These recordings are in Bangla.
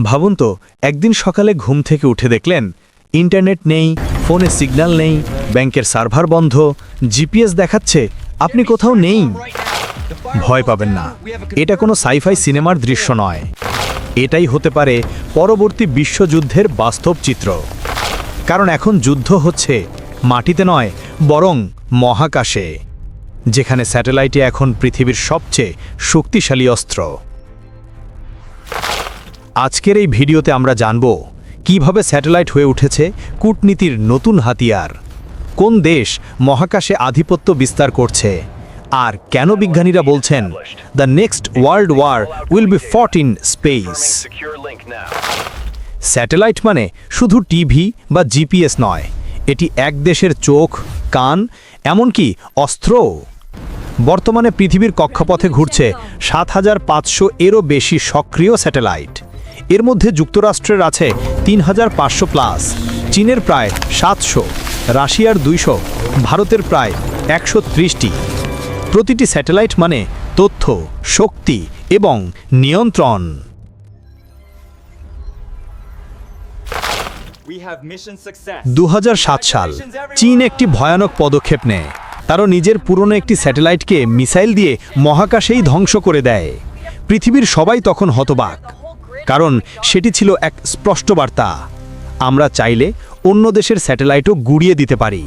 ভাবুন তো, একদিন সকালে ঘুম থেকে উঠে দেখলেন ইন্টারনেট নেই, ফোনে সিগন্যাল নেই, ব্যাংকের সার্ভার বন্ধ, জিপিএস দেখাচ্ছে, আপনি কোথাও নেই। ভয় পাবেন না, এটা কোনো সাইফাই সিনেমার দৃশ্য নয়। এটাই হতে পারে পরবর্তী বিশ্বযুদ্ধের বাস্তব চিত্র। কারণ এখন যুদ্ধ হচ্ছে, মাটিতে নয়, বরং মহাকাশে, যেখানে স্যাটেলাইটে এখন পৃথিবীর সবচেয়ে শক্তিশালী অস্ত্র। আজকের এই ভিডিওতে আমরা জানব কীভাবে স্যাটেলাইট হয়ে উঠেছে কূটনীতির নতুন হাতিয়ার। কোন দেশ মহাকাশে আধিপত্য বিস্তার করছে? আর কেন বিজ্ঞানীরা বলছেন the next world war will be fought in space. Satellite মানে শুধু টিভি বা জিপিএস নয়, এটি এক দেশের চোখ, কান, এমনকি অস্ত্র বর্তমানে পৃথিবীর কক্ষপথে ঘুরছে সাত হাজার পাঁচশো এরও বেশি সক্রিয় স্যাটেলাইট। এর মধ্যে যুক্তরাষ্ট্রের আছে তিন হাজার পাঁচশো প্লাস চীনের প্রায় সাতশো রাশিয়ার দুইশো ভারতের প্রায় একশো ত্রিশটি। প্রতিটি স্যাটেলাইট মানে তথ্য শক্তি এবং নিয়ন্ত্রণ. দু সাল চীন একটি ভয়ানক পদক্ষেপ নেয়। তারও নিজের পুরনো একটি স্যাটেলাইটকে মিসাইল দিয়ে মহাকাশেই ধ্বংস করে দেয়। পৃথিবীর সবাই তখন হতবাক। কারণ সেটি ছিল এক স্পষ্ট বার্তা। আমরা চাইলে অন্য দেশের স্যাটেলাইটও গুড়িয়ে দিতে পারি।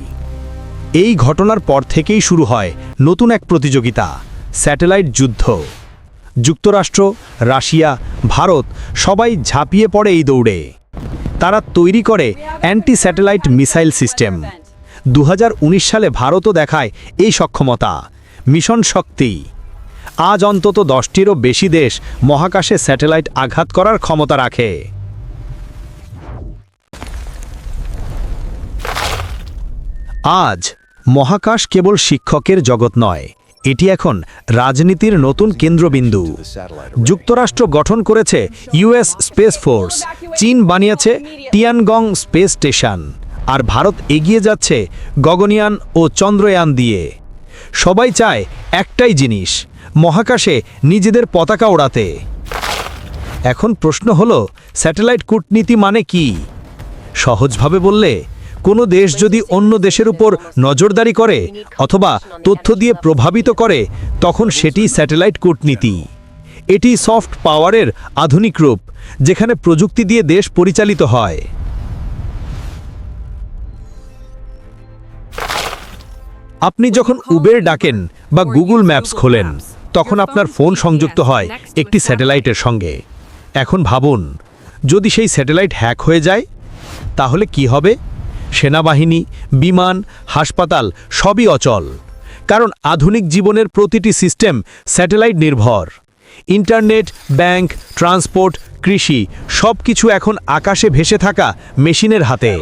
এই ঘটনার পর থেকেই শুরু হয় নতুন এক প্রতিযোগিতা, স্যাটেলাইট যুদ্ধ। যুক্তরাষ্ট্র, রাশিয়া, ভারত সবাই ঝাঁপিয়ে পড়ে এই দৌড়ে। তারা তৈরি করে অ্যান্টি স্যাটেলাইট মিসাইল সিস্টেম। দু হাজার উনিশ সালে ভারতও দেখায় এই সক্ষমতা, মিশন শক্তি। আজ অন্তত দশটিরও বেশি দেশ মহাকাশে স্যাটেলাইট আঘাত করার ক্ষমতা রাখে। আজ মহাকাশ কেবল শিক্ষকের জগৎ নয়, এটি এখন রাজনীতির নতুন কেন্দ্রবিন্দু। যুক্তরাষ্ট্র গঠন করেছে ইউএস স্পেস ফোর্স, চীন বানিয়েছে টিয়ানগং স্পেস স্টেশন, আর ভারত এগিয়ে যাচ্ছে গগনিয়ান ও চন্দ্রয়ান দিয়ে। সবাই চায় একটাই জিনিস মহাকাশে নিজেদের পতাকা ওড়াতে। এখন প্রশ্ন হলো, স্যাটেলাইট কূটনীতি মানে কি? সহজভাবে বললে, কোনো দেশ যদি অন্য দেশের উপর নজরদারি করে অথবা তথ্য দিয়ে প্রভাবিত করে, তখন সেটি স্যাটেলাইট কূটনীতি। এটি সফট পাওয়ারের আধুনিক রূপ, যেখানে প্রযুক্তি দিয়ে দেশ পরিচালিত হয়। আপনি যখন উবের ডাকেন বা গুগল ম্যাপস খোলেন তখন আপনার ফোন সংযুক্ত হয় একটি স্যাটেলাইটের সঙ্গে। এখন ভাবুন, যদি সেই স্যাটেলাইট হ্যাক হয়ে যায়, তাহলে কি হবে? সেনাবাহিনী, বিমান, হাসপাতাল, সবই অচল। কারণ আধুনিক জীবনের প্রতিটি সিস্টেম স্যাটেলাইট নির্ভর। ইন্টারনেট, ব্যাংক, ট্রান্সপোর্ট, কৃষি সব কিছু এখন আকাশে ভেসে থাকা মেশিনের হাতে.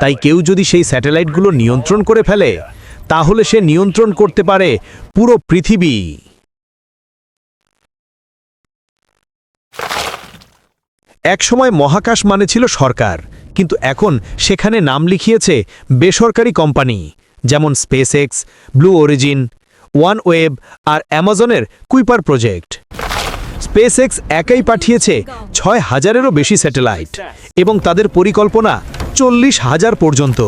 তাই কেউ যদি সেই স্যাটেলাইটগুলো নিয়ন্ত্রণ করে ফেলে, তাহলে সে নিয়ন্ত্রণ করতে পারে পুরো পৃথিবী। একসময় মহাকাশ মানে ছিল সরকার, কিন্তু এখন সেখানে নাম লিখিয়েছে বেসরকারি কোম্পানি, যেমন SpaceX Blue Origin OneWeb আর অ্যামাজনের কুইপার প্রজেক্ট স্পেস এক্স একাই পাঠিয়েছে ছয় হাজারেরও বেশি স্যাটেলাইট এবং তাদের পরিকল্পনা চল্লিশ হাজার পর্যন্ত।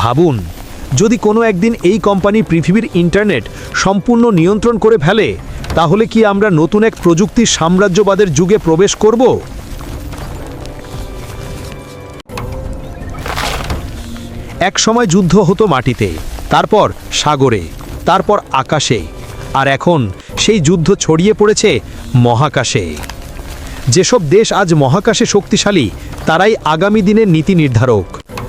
ভাবুন, যদি কোনো একদিন এই কোম্পানি পৃথিবীর ইন্টারনেট সম্পূর্ণ নিয়ন্ত্রণ করে ফেলে, তাহলে কি আমরা নতুন এক প্রযুক্তির সাম্রাজ্যবাদের যুগে প্রবেশ করব? এক সময় যুদ্ধ হতো মাটিতে, তারপর সাগরে, তারপর আকাশে, আর এখন সেই যুদ্ধ ছড়িয়ে পড়েছে মহাকাশে। যেসব দেশ আজ মহাকাশে শক্তিশালী, তারাই আগামী দিনের নীতি নির্ধারক,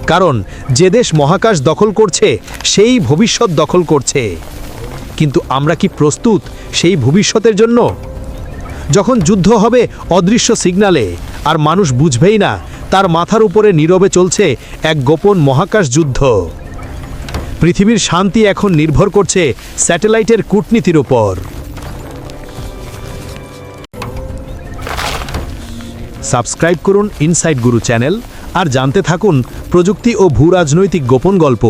কারণ যে দেশ মহাকাশ দখল করছে, সেই ভবিষ্যৎ দখল করছে। কিন্তু আমরা কি প্রস্তুত সেই ভবিষ্যতের জন্য? যখন যুদ্ধ হবে অদৃশ্য সিগনালে, আর মানুষ বুঝবেই না তার মাথার উপরে নীরবে চলছে এক গোপন মহাকাশ যুদ্ধ। পৃথিবীর শান্তি এখন নির্ভর করছে স্যাটেলাইটের কূটনীতির উপর। সাবস্ক্রাইব করুন ইনসাইট গুরু চ্যানেল আর জানতে থাকুন প্রযুক্তি ও ভূ রাজনৈতিক গোপন গল্প।